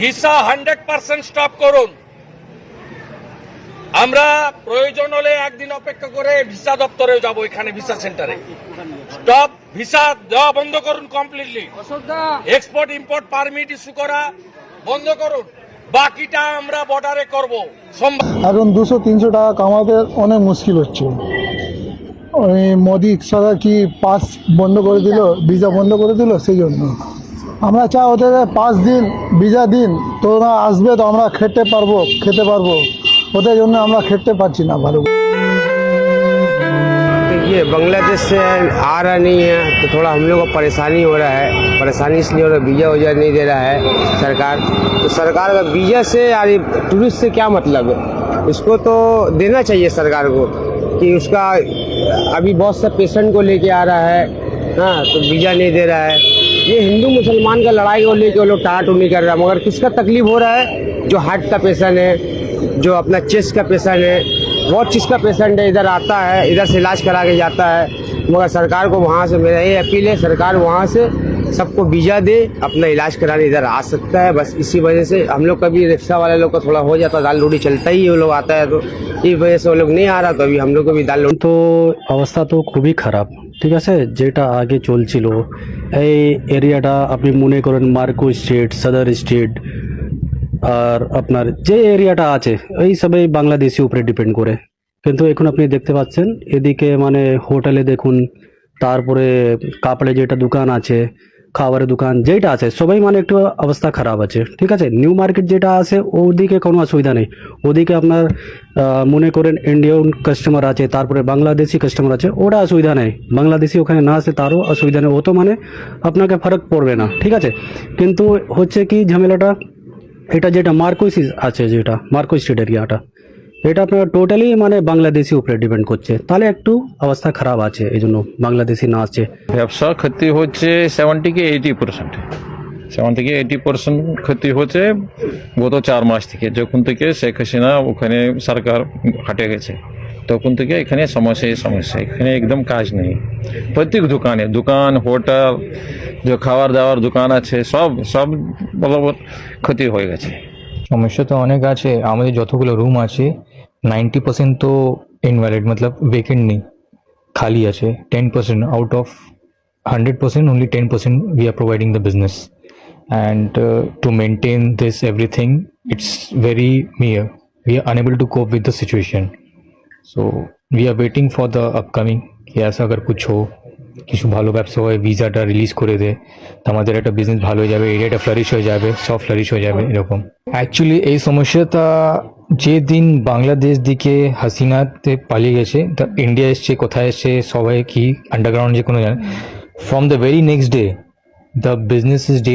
Visa hundred percent stop করুন। আমরা প্রয়োজন হলে একদিন অপেক্ষা করে ভিসা দপ্তরে যাব এখানে ভিসা সেন্টারে। স্টপ ভিসা দেওয়া বন্ধ করুন completely export import permit issue করা বন্ধ করুন। বাকিটা আমরা বর্ডারে করব। এখন দুশো তিনশো টাকা কামাতে অনেক মুশকিল হচ্ছে। ওই মোদি সরকার কি পাস বন্ধ করে দিল ভিসা বন্ধ করে দিল সেই জন্য। আমরা চাই ওদের পাঁচ দিন ভিসা দিন তো ওরা আসবে তো আমরা খেতে পারবো খেতে পারবো ওদের জন্য আমরা খেতে পারছি না ভালো देखिए बांग्लादेश से आ रहा नहीं है तो थोड़ा हम लोग को परेशानी हो रहा है परेशानी इसलिए हो रहा है वीज़ा वजह नहीं दे रहा है सरकार तो सरकार का वीज़ा से यार ये टूरिस्ट से क्या मतलब है इसको तो देना चाहिए सरकार को कि उसका अभी बहुत सा पेशेंट को लेके आ रहा है हाँ तो वीज़ा नहीं दे रहा है ये हिंदू मुसलमान का लड़ाई को लेकर वो लोग टाटूनी कर रहा है। मगर किसका तकलीफ़ हो रहा है? जो हार्ट का पेशेंट है, जो अपना चेस्ट का पेशेंट है, बहुत चीज़ का पेशेंट है, इधर आता है, इधर से इलाज करा के जाता है। मगर सरकार को वहाँ से मेरा ये अपील है, सरकार वहाँ से सबको वीज़ा दे, अपना इलाज कराने इधर आ सकता है। बस इसी वजह से हम लोग कभी रिक्शा वाले लोग का थोड़ा हो जाता, दाल रोटी चलता ही वो लोग आता है तो इस वजह से वो लोग नहीं आ रहा तो अभी हम लोग को भी दाल रोटी तो अवस्था तो खूब ही खराब। ঠিক আছে? যেটা আগে চলছিল। এই এরিয়াটা আপনি মনে করেন মার্কো স্ট্রিট সদর স্ট্রিট আর আপনার যে এরিয়াটা আছে, এই সবই বাংলাদেশি উপরে ডিপেন্ড করে। কিন্তু এখন আপনি দেখতে পাচ্ছেন, এদিকে মানে হোটেলে দেখুন, তারপরে কাপড়ে যেটা দোকান আছে খাবারের দোকান যেটা আছে, সবাই মানে একটু অবস্থা খারাপ আছে, ঠিক আছে? নিউ মার্কেট যেটা আছে, ওদিকে কোনো অসুবিধা নেই। ওদিকে আপনার মনে করেন ইন্ডিয়ান কাস্টমার আছে, তারপরে বাংলাদেশি কাস্টমার আছে ওটা অসুবিধা নেই। বাংলাদেশি ওখানে না আসে তারও অসুবিধা নেই। ও তো মানে আপনাকে ফারাক পড়বে না, ঠিক আছে? কিন্তু হচ্ছে কি ঝামেলাটা, এটা যেটা মার্কোস আছে যেটা মার্কো স্ট্রিট এরিয়াটা এটা আপনার টোটালি মানে বাংলাদেশি উপরে ডিপেন্ড করছে। তাহলে একটু অবস্থা খারাপ আছে এই জন্য বাংলাদেশি না আছে। ব্যবসা ক্ষতি হচ্ছে সেভেন্টি কি এইটি পার্সেন্ট সেভেন থেকে এইটি পার্সেন্ট ক্ষতি হচ্ছে গত চার মাস থেকে। যখন থেকে শেখ হাসিনা ওখানে সরকার হাটে গেছে তখন থেকে এখানে সমস্যাই সমস্যা। এখানে একদম কাজ নেই। প্রত্যেক দোকানে দোকান হোটেল যে খাবার দাওয়ার দোকান আছে সব সব বরাবর ক্ষতি হয়ে গেছে। সমস্যা তো অনেক আছে। আমাদের যতগুলো রুম আছে নাইনটি পার্সেন্ট তো ইনভ্যালিড মতলব ভেকেন্ট নেই খালি আছে ten percent out of hundred percent only ten percent we are providing the business and to maintain this everything it's very near we are unable to cope with the situation so we are waiting for the upcoming কি ऐसा अगर कुछ हो কিছু ভালো ব্যবসা হয় ভিসাটা রিলিজ করে দেয় তো আমাদের একটা বিজনেস ভালো হয়ে যাবে এরিয়াটা ফ্লারিশ হয়ে যাবে সব ফ্লারিশ হয়ে যাবে এরকম অ্যাকচুয়ালি এই সমস্যাটা যে দিন বাংলাদেশ দিকে হাসিনাতে পালিয়ে গেছে, তা ইন্ডিয়া এসছে, কোথায় এসছে, সবাই কি আন্ডারগ্রাউন্ড যে কোনো জানে। From the very next day the business is day